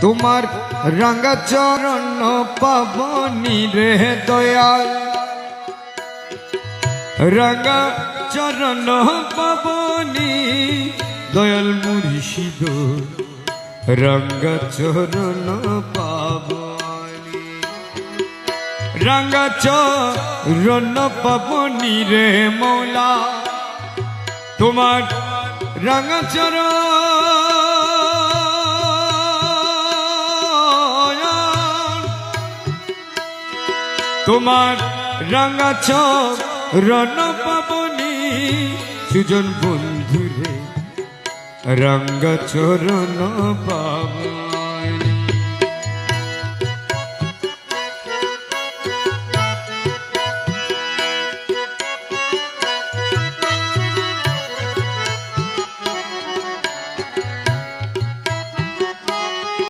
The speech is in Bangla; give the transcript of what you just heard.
তোমার রঙ্গ চরণ পাবনি রে দয়াল। রঙ্গ চরণ পাবনি, দয়াল মুর্শিদ। রঙ্গ চরণ পাবনি। রঙ্গ চরণ পাবনি রে মৌলা। তোমার রঙ্গ চরণ তোমার রাঙা চোখ রণ পাবনি সুজন বন্ধুরে রঙ্গ চরণ পাবনি।